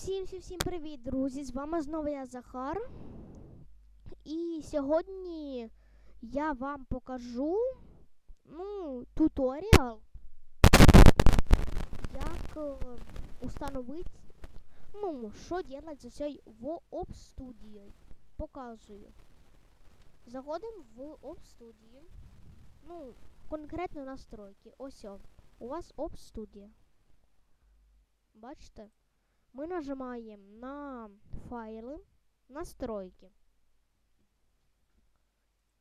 Всім всім всім привіт, друзі! З вами знову я Захар. І сьогодні я вам покажу ну, туторіал, як е, установити, ну, що делать за цей в Studio. Показую. Заходимо в Studio. Ну, конкретно настройки. Ось о. У вас Studio. Бачите? Мы нажимаем на файлы, настройки.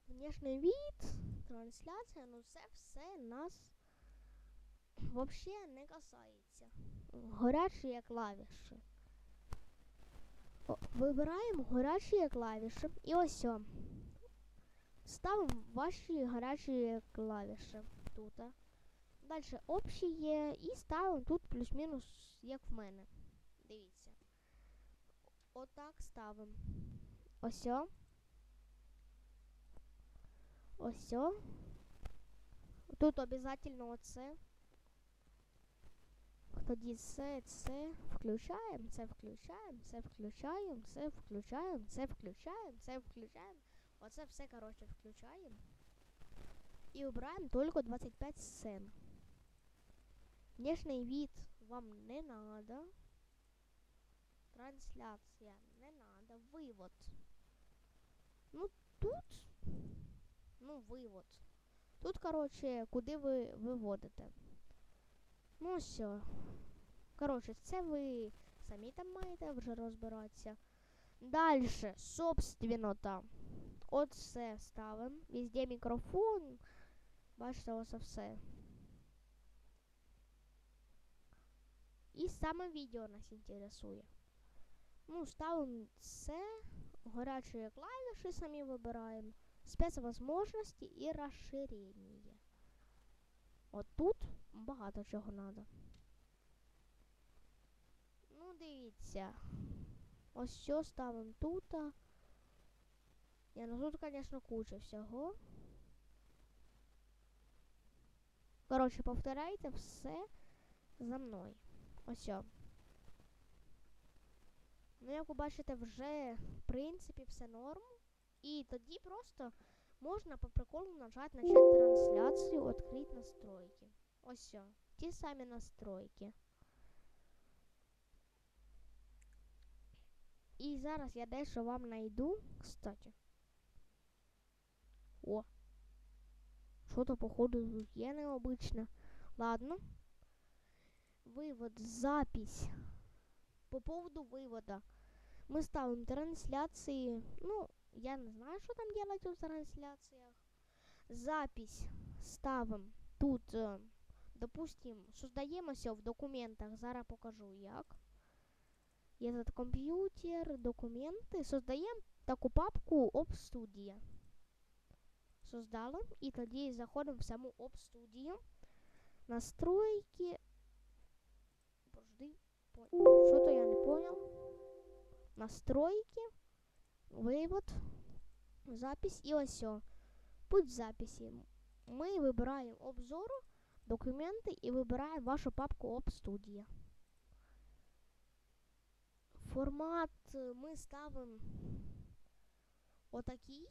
Внешний вид, трансляція, ну це все нас вообще не касається. Горячі клавіші. Вибираємо горячі клавіші і ось. о. Ставимо ваші гарячі клавіші тут. Далі общі є і ставимо тут плюс-мінус, як в мене. Отак ставимо. Осьо. Осьо. Тут обов'язково оце. Тоді це, це включаємо, це включаємо, це включаємо, це включаємо, це включаємо, це включаємо. Оце все, коротше, включаємо. І обираємо тільки 25 сцен. Внешний вид вам не надо. Трансляція не надо. Вивод. Ну тут. Ну, вивод. Тут, коротше, куди ви виводите. Ну все. Коротше, це ви самі там маєте вже розбиратися. Дальше, собственно там. Оце ставимо. Везде мікрофон. Бачите, ось все. І саме відео нас інтересує. Ну, ставимо це, горячі клавіші самі вибираємо, спецвозможності і розширення. От тут багато чого треба. Ну, дивіться. Ось що ставимо тут. Я ну тут, звісно, куча всього. Коротше, повторяйте все за мною. Ось. о. Ну, як ви бачите, вже в принципі все норм. І тоді просто можна по приколу нажати начать трансляцію, відкрити настройки. Ось все. Ті самі настройки. І зараз я дещо вам знайду, кстати. О. Що-то, походу, тут є необычно. Ладно. Вывод, запись. По поводу вывода. Мы ставим трансляции. Ну, я не знаю, что там делать в трансляциях. Запись ставим тут, э, допустим, создаємося в документах. Зараз покажу як. Є тут комп'ютер, документи. Создаємо таку папку OpStudio. Создали. І тоді заходимо в саму OpStudio. Настройки. Подожди. Что-то я не понял Настройки. Вывод. Запись и все. Путь записи. Мы выбираем обзор, документы и выбираем вашу папку OpStudio. Формат э, мы ставим отакий.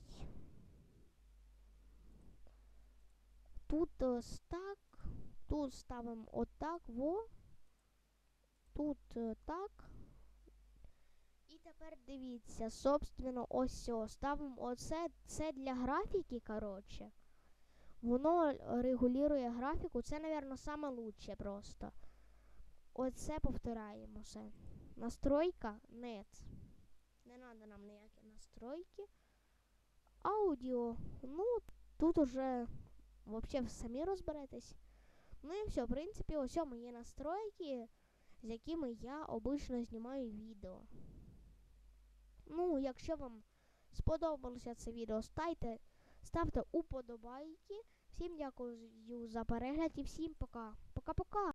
Тут э, стак. Тут ставимо отак, во. Тут е, так. Тепер дивіться, собственно, ось о, ставимо оце це для графіки, коротше. Воно регулює графіку. Це, мабуть, лучше просто. Оце повторяємо все. Настройка нет. Не треба нам ніякі настройки. Аудіо. Ну, тут уже взагалі самі розберетесь. Ну і все, в принципі, ось мої настройки з якими я обично знімаю відео. Ну, якщо вам сподобалося це відео, ставте, ставте уподобайки. Всім дякую за перегляд і всім пока. Пока-пока!